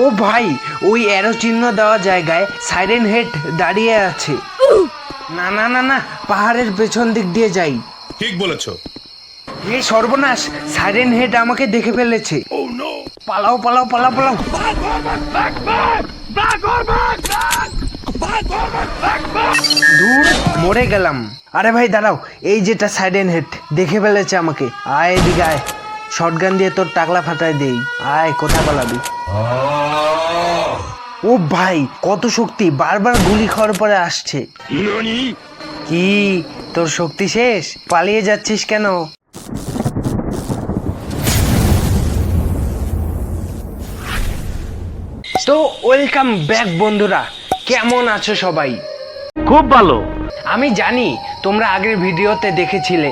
ও ভাই ওই অ্যারো চিহ্ন দেওয়া জায়গায় সাইরেন হেড দাঁড়িয়ে আছে। না না না না পাহাড়ের পেছন দিক দিয়ে যাই। ঠিক বলেছ। এ সর্বনাশ সাইরেন হেড আমাকে দেখে ফেলেছে। পালাও পালাও পালাও পালাও। দূর মরে গেলাম। আরে ভাই দাঁড়াও এই যেটা সাইডেন হেড দেখে ফেলেছে আমাকে। আয় এদিকে আয়। শটগান দিয়ে তোর টাকলা ফাটায় দেই। আয় কোথায় পালাবি? ও ভাই কত শক্তি? বারবার গুলি খাওয়ার পরে আসছে। কি? তোর শক্তি শেষ? পালিয়ে যাচ্ছিস কেন? তো ওয়েলকাম ব্যাক বন্ধুরা। কেমন আছো সবাই? খুব ভালো। আমি জানি তোমরা আগের ভিডিওতে দেখেছিলে।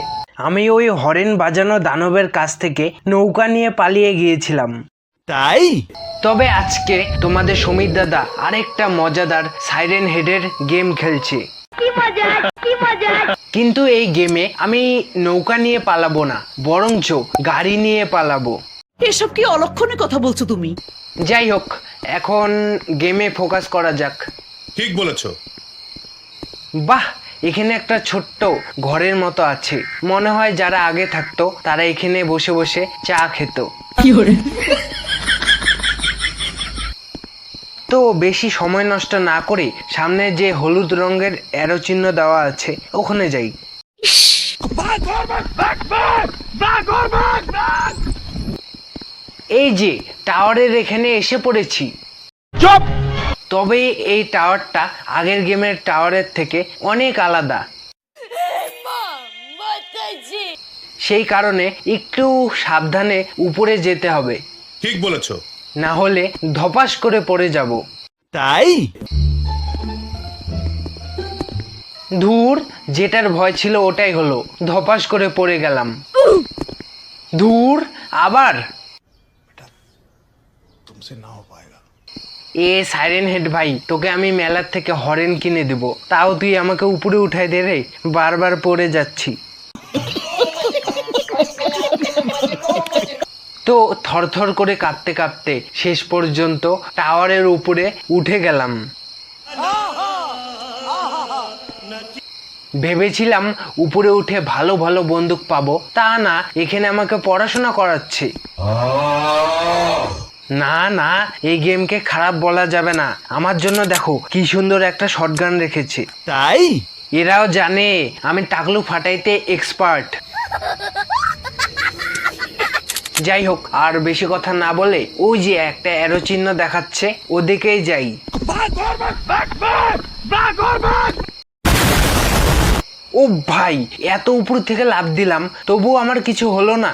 আমি ওই হরেন বাজানো দানবের কাছ থেকে নৌকা নিয়ে পালিয়ে গিয়েছিলাম। তাই? তবে আজকে তোমাদের সমীর দাদা আরেকটা মজাদার সাইরেন হেডের গেম খেলছে। কিন্তু এই গেমে আমি নৌকা নিয়ে পালাবো না বরঞ্চ গাড়ি নিয়ে পালাবো। এসব কি অলক্ষণে কথা বলছো তুমি? যাই হোক এখন গেমে ফোকাস করা যাক। ঠিক বলেছ। বাহ এখানে একটা ছোট্ট ঘরের মতো আছে। মনে হয় যারা আগে থাকতো তারা এখানে বসে বসে চা খেত। কি করে তো বেশি সময় নষ্ট না করে সামনে যে হলুদ রঙের অ্যারো চিহ্ন দেওয়া আছে ওখানে যাই। এই যে টাওয়ারের এখানে এসে পড়েছি। তবে এই টাওয়ারটা আগের গেমের টাওয়ারের থেকে অনেক আলাদা। সেই কারণে একটু সাবধানে উপরে যেতে হবে। ঠিক বলেছ। না হলে ধপাস করে পড়ে যাব। তাই? ধুর যেটার ভয় ছিল ওটাই হলো। ধপাস করে পড়ে গেলাম। ধুর আবার। এ সাইরেন হেড ভাই তোকে আমি মেলার থেকে হরেন কিনে দেব। তাও তুই আমাকে উপরে উঠাই দে রে বারবার পড়ে যাচ্ছি। তো থরথর করে কাঁপতে কাঁপতে শেষ পর্যন্ত টাওয়ারের উপরে উঠে গেলাম। ভেবেছিলাম উপরে উঠে ভালো ভালো বন্দুক পাবো তা না এখানে আমাকে পড়াশোনা করাচ্ছে। না না এই গেমকে খারাপ বলা যাবে না। আমার জন্য দেখো কি সুন্দর একটা শটগান রেখেছে। তাই? এরাও জানে আমি টাকলু ফাটাইতে এক্সপার্ট যাই হোক আর বেশি কথা না বলে ওই যে একটা অ্যারো চিহ্ন দেখাচ্ছে ওদিকেই যাই ও ভাই এত উপর থেকে লাভ দিলাম তবুও আমার কিছু হলো না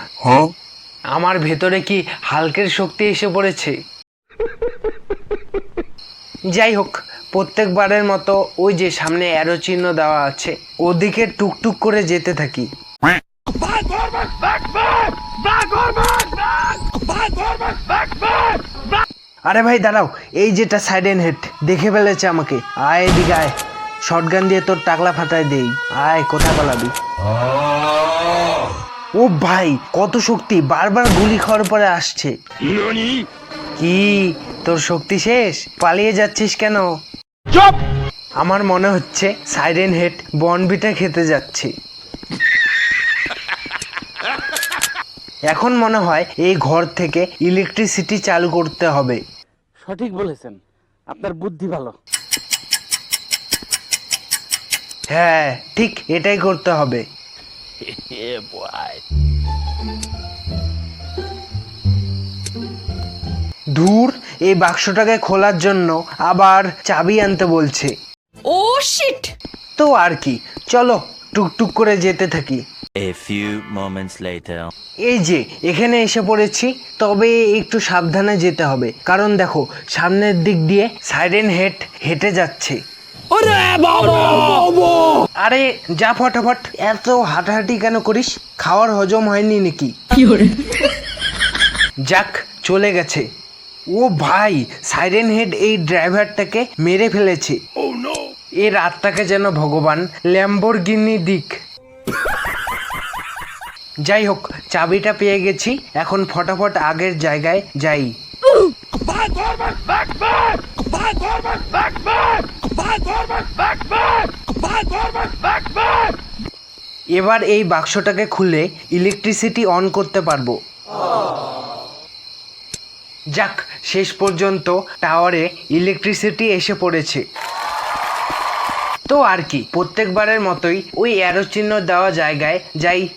আমার ভেতরে কি হালকের শক্তি এসে পড়েছে যাই হোক প্রত্যেকবারের মতো ওই যে সামনে অ্যারো চিহ্ন দেওয়া আছে ওদিকে টুকটুক করে যেতে থাকি আরে ভাই দাঁড়াও। এই যেটা সাইডেন হেড দেখে ফেলেছে আমাকে। আয় এদিকে আয়। শটগান দিয়ে তোর টাকলা ফাটায় দেই। আয় কোথায় পালাবি? ও ভাই কত শক্তি। বারবার গুলি খাওয়ার পরে আসছে। কি? তোর শক্তি শেষ? পালিয়ে যাচ্ছিস কেন? চুপ! আমার মনে হচ্ছে সাইরেন হেড বনবিটা খেতে যাচ্ছে। এখন মনে হয় এই ঘর থেকে ইলেকট্রিসিটি চালু করতে হবে। সঠিক বলেছেন। আপনার বুদ্ধি ভালো। হ্যাঁ ঠিক এটাই করতে হবে। ধুর এই বাক্সটাকে খোলার জন্য আবার চাবি আনতে বলছে। ও শিট তো আর কি চলো টুকটুক করে যেতে থাকি। A few moments later. এই যে এখানে এসে পড়েছি তবে একটু সাবধানে যেতে হবে। কারণ দেখো সামনের দিক দিয়ে সাইরেন হেড হেঁটে যাচ্ছে। আরে যা ফটাফট। এত হাঁটাহাঁটি কেন করিস? খাওয়ার হজম হয়নি নাকি? যাক চলে গেছে। ও ভাই সাইরেন হেড এই ড্রাইভারটাকে মেরে ফেলেছে। এই রাতটাকে যেন ভগবান ল্যাম্বোরগিনি দিক। যাই হোক চাবিটা পেয়ে গেছি। এখন ফটাফট আগের জায়গায় যাই। এবার এই বাক্সটাকে খুলে ইলেকট্রিসিটি অন করতে পারব। যাক, শেষ পর্যন্ত টাওয়ারে ইলেকট্রিসিটি এসে পড়েছে। তো আর কি, প্রত্যেকবারের মতোই ওই অ্যারো চিহ্ন দেওয়া জায়গায় যাই।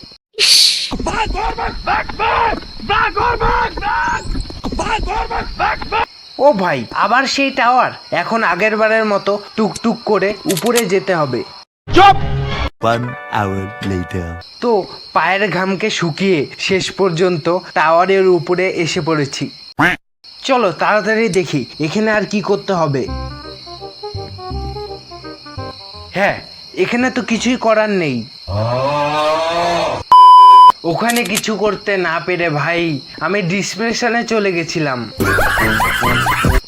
ও ভাই আবার সেই টাওয়ার। এখন আগের বারের মতো টুকটুক করে উপরে যেতে হবে। One hour later. তো পায়ের ঘামকে শুকিয়ে শেষ পর্যন্ত টাওয়ারের উপরে এসে পড়েছি। চলো তাড়াতাড়ি দেখি এখানে আর কি করতে হবে। হ্যাঁ এখানে তো কিছুই করার নেই। ওখানে কিছু করতে না পেরে ভাই আমি ডিসপ্রেশনে চলে গেছিলাম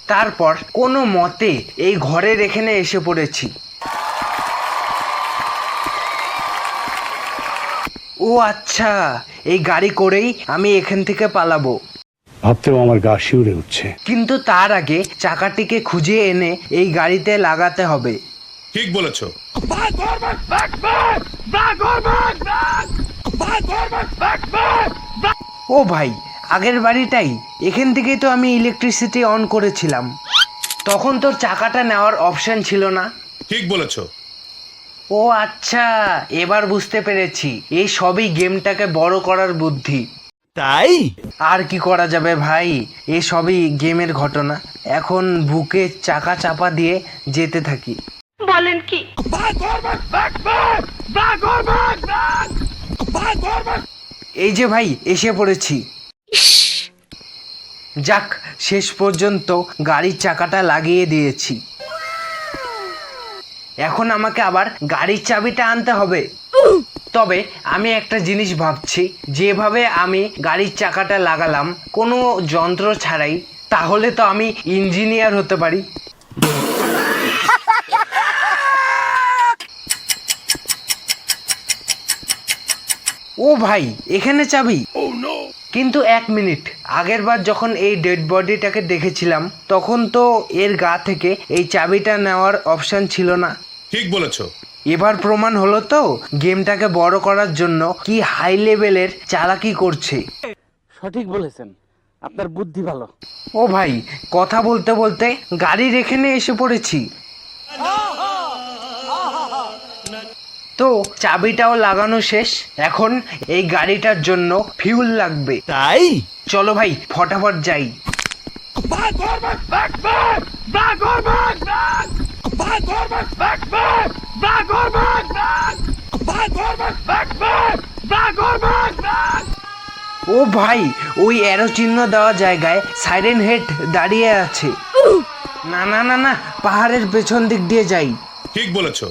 তারপর কোনো মতে এই ঘরের এখানে এসে পড়েছি ও আচ্ছা এই গাড়ি করেই আমি এখান থেকে পালাবো ভাবতেও আমার গা শিউরে উঠছে কিন্তু তার আগে চাকাটিকে খুঁজে এনে এই গাড়িতে লাগাতে হবে ঠিক বলেছ ও ভাই আগের বাড়িটাই এখান থেকেই তো আমি ইলেকট্রিসিটি অন করেছিলাম তখন তোর চাকাটা নেওয়ার অপশন ছিল না ঠিক বলেছ ও আচ্ছা এবার বুঝতে পেরেছি এই সবই গেমটাকে বড় করার বুদ্ধি তাই আর কি করা যাবে ভাই এ সবই গেমের ঘটনা এখন বুকে চাকা চাপা দিয়ে যেতে থাকি বলেন কি এই যে ভাই, এসে পড়েছি। যাক, শেষ পর্যন্ত গাড়ির চাকাটা লাগিয়ে দিয়েছি। এখন আমাকে আবার গাড়ির চাবিটা আনতে হবে। তবে আমি একটা জিনিস ভাবছি, যেভাবে আমি গাড়ির চাকাটা লাগালাম, কোনো যন্ত্র ছাড়াই, তাহলে তো আমি ইঞ্জিনিয়ার হতে পারি। ও ভাই এখানে চাবি? কিন্তু এক মিনিট আগের বার যখন এই ডেড বডিটাকে দেখেছিলাম তখন তো এর গা থেকে এই চাবিটা নেওয়ার অপশন ছিল না। ঠিক বলেছ। এবার প্রমাণ হলো তো গেমটাকে বড় করার জন্য কি হাই লেভেলের চালাকি করছে। সঠিক বলেছেন আপনার বুদ্ধি ভালো। ও ভাই কথা বলতে বলতে গাড়ির এখানে এসে পড়েছি। তো চাবিটাও লাগানো শেষ। এখন এই গাড়িটার জন্য ফিউল লাগবে। তাই? চলো ভাই ফটাফট যাই। ও ভাই ওই অ্যারো চিহ্ন দেওয়া জায়গায় সাইরেন হেড দাঁড়িয়ে আছে। না না না না পাহাড়ের পেছন দিক দিয়ে যাই। ঠিক বলেছ।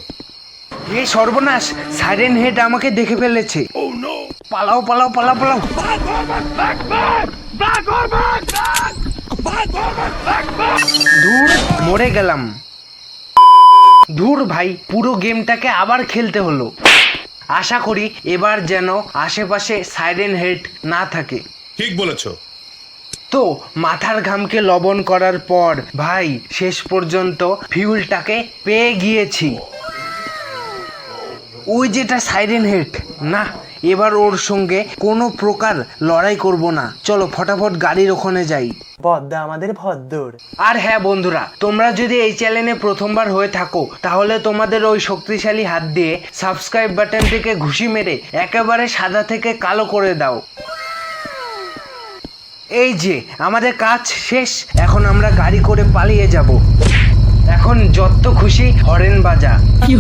এই সর্বনাশ সাইরেন হেড আমাকে দেখে ফেলেছে। পালাও পালাও পালাও পালাও। ধুর মরে গেলাম। ধুর ভাই পুরো গেমটাকে আবার খেলতে হলো। আশা করি এবার যেন আশেপাশে সাইরেন হেড না থাকে। ঠিক বলেছ। তো মাথার ঘামকে লবণ করার পর ভাই শেষ পর্যন্ত ফিউলটাকে পেয়ে গিয়েছি। ওই যেটা সাইরেন হেড না এবার ওর সঙ্গে কোনো প্রকার লড়াই করব না। চলো ফটাফট গাড়ির ওখানে যাই। বদ্দা আমাদের ভদ্দর। আর হ্যাঁ বন্ধুরা তোমরা যদি এই চ্যানেলে প্রথমবার হয়ে থাকো তাহলে তোমাদের ওই শক্তিশালী হাত দিয়ে সাবস্ক্রাইব বাটনটিকে ঘুষি মেরে একেবারে সাদা থেকে কালো করে দাও। এই যে আমাদের কাজ শেষ এখন আমরা গাড়ি করে পালিয়ে যাব। এখন যত খুশি হরেন বাজা। কি